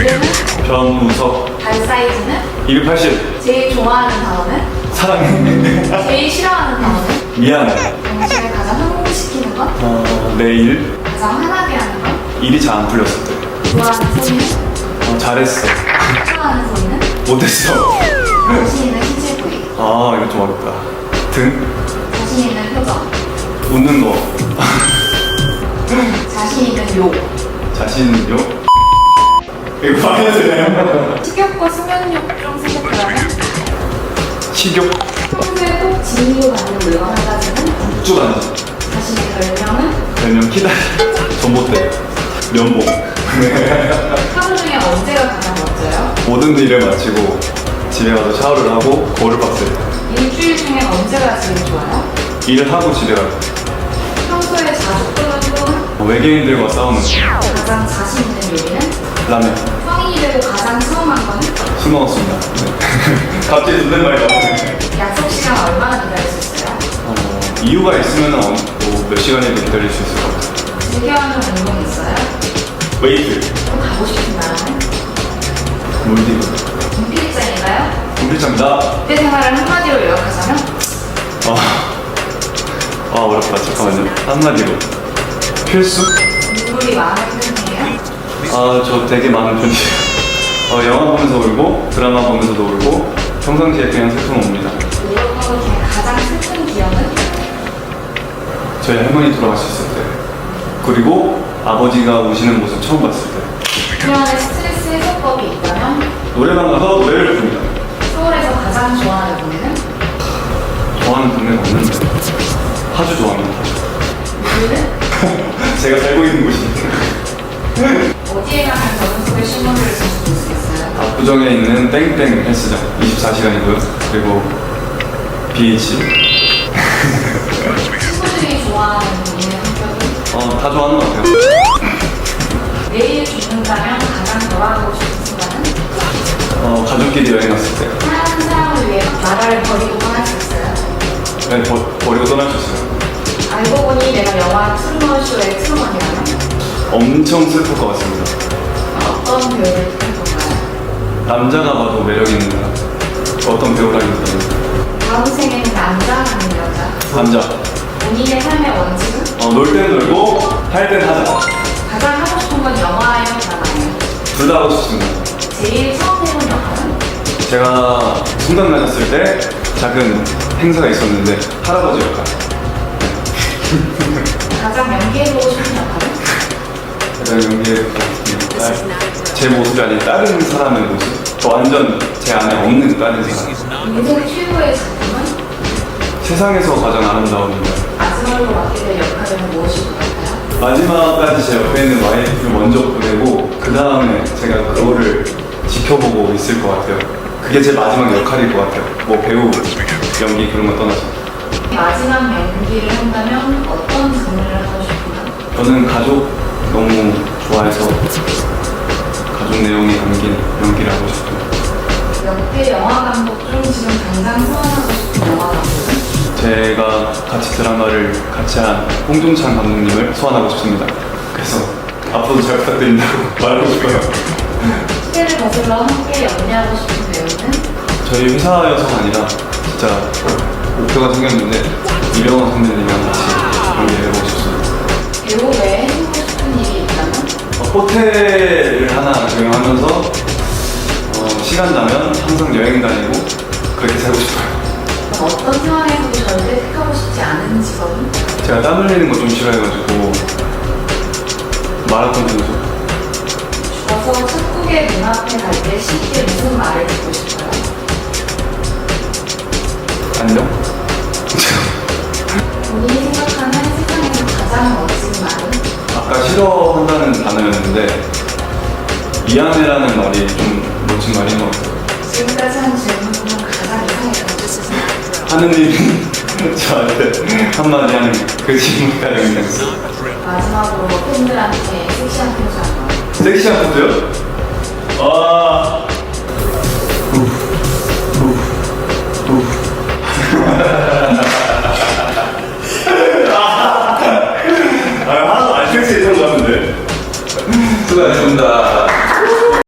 이름은? 변우석 발 사이즈는? 280 제일 좋아하는 단어는? 사랑해 제일 싫어하는 단어는? 미안해 당신을 가장 흥분시키는 것? 어, 내일 가장 화나게 하는 것? 일이 잘 안 풀렸을 때 좋아하는 소리는? 어, 잘했어 싫어하는 소리는? 못했어 자신 있는 신체 부위 아 이거 좀 어렵다 등 자신 있는 표정 웃는 거 자신 있는 욕 자신요 이거 말해야 되나요? 식욕과 수면욕 중 생각하라면? 식욕 평소에 꼭 지니고 다니는 물건 한 가지는? 육주간지 자신의 별명은? 별명 키다리 전봇대 면봉 하루 중에 언제가 가장 멋져요? 모든 일을 마치고 집에 가서 샤워를 하고 거울을 때 일주일 중에 언제가 제일 좋아요? 일을 하고 집에 갈 때. 평소에 자주 끓는 꿈은? 외계인들과 싸우는 거. 가장 자신 있는 요리는? 라면 성인이 되고 가장 처음 한 거는? 술 먹었습니다 네. 갑자기 존댓말이 나오네 약속 시간 얼마나 기다릴 수 있어요? 어, 이유가 있으면 어, 뭐몇 시간이든 기다릴 수 있을 것 같아요 즐겨하는 운동 있어요? 웨이트 또 가고 싶은 나라는? 몰디브 군필자인가요? 공필장다 그때 생활을 한마디로 요약하자면? 아, 아 어렵다 잠깐만요 한마디로 필수? 눈물이 마음에 드는데요? 아 저 되게 많은 편이에요 어, 영화 보면서 울고 드라마 보면서도 울고 평상시에 그냥 슬픔 옵니다 중에 가장 슬픈 기억은? 저희 할머니 돌아가셨을 때 그리고 아버지가 우시는 모습 처음 봤을 때 그녀의 스트레스 해소법이 있다면? 노래방 가서 노래를 부릅니다 서울에서 가장 좋아하는 동네는? 좋아하는 동네가 없는데 파주 좋아합니다 이유는? 제가 살고 있는 곳이니까 가면 속의 있어요? 압구정에 있는 땡땡 헬스장 24시간이고요 그리고 BH 친구들이 좋아하는? 어, 다 좋아하는 것 같아요 내일 죽는다면 가장 돌아가고 싶은 순간은? 어, 가족끼리 여행 갔을 때 사랑하는 사람을 위해 나라를 버리고 떠날 수 있어요? 네, 버, 버리고 떠날 수 있어요 알고 보니 내가 영화 트루먼 쇼의 트루먼이라면? 엄청 슬플 것 같습니다 어떤 배우를 택할 건가요? 남자가 봐도 매력 있는 어떤 배우라기보다는 다음 생에는 남자 아니면 여자? 남자 본인의 삶의 원칙은? 어, 놀 땐 놀고 할 땐 하자 가장 하고 싶은 건 영화예요, 드라마예요? 둘 다 하고 싶습니다 제일 처음 해본 영화는? 제가 순간 나셨을 때 작은 행사가 있었는데 할아버지 역할 가장 연기해보고 싶은 역할은? 가장 연기해보고 제 모습이 아닌 다른 사람의 모습 저 완전 제 안에 없는 다른 사람 인생 최고의 작품은? 세상에서 가장 아름다운 인간 마지막으로 맡게 될 역할은 무엇일 것 같아요? 마지막까지 제 옆에 있는 와이프를 먼저 보내고 그 다음에 제가 그거를 지켜보고 있을 것 같아요 그게 제 마지막 역할일 것 같아요 뭐 배우 연기 그런 거 떠나서 마지막 연기를 한다면 어떤 장르를 하고 싶나요? 저는 가족 너무 좋아해서 가족 내용이 담긴 연기를 하고 싶어요 역대 영화 감독 중 지금 당장 소환하고 싶은 영화 감독은? 제가 같이 드라마를 같이 한 홍종찬 감독님을 소환하고 싶습니다 그래서 앞으로도 잘 부탁드린다고 말하고 싶어요 시대를 거슬러 함께 연기하고 싶은 배우는? 저희 회사여서가 아니라 진짜 목표가 생겼는데 이병헌 선배님이랑 같이 호텔을 하나 경영하면서 어, 시간 나면 항상 여행 다니고 그렇게 살고 싶어요 어떤 상황에서도 절대 택하고 싶지 않은 직업은? 제가 땀 흘리는 거 좀 싫어해가지고 마라톤 선수 죽어서 축구계 눈앞에 갈 때 쉽게 싫어한다는 단어였는데 미안해라는 말이 좀 멋진 말인 것 같아요. 지금까지 한 질문 중 가장 이상했던 하느님이 저한테 한마디 하는 그 질문까지 연결했어요. 마지막으로 팬들한테 섹시한 한번 섹시한? 와. 아,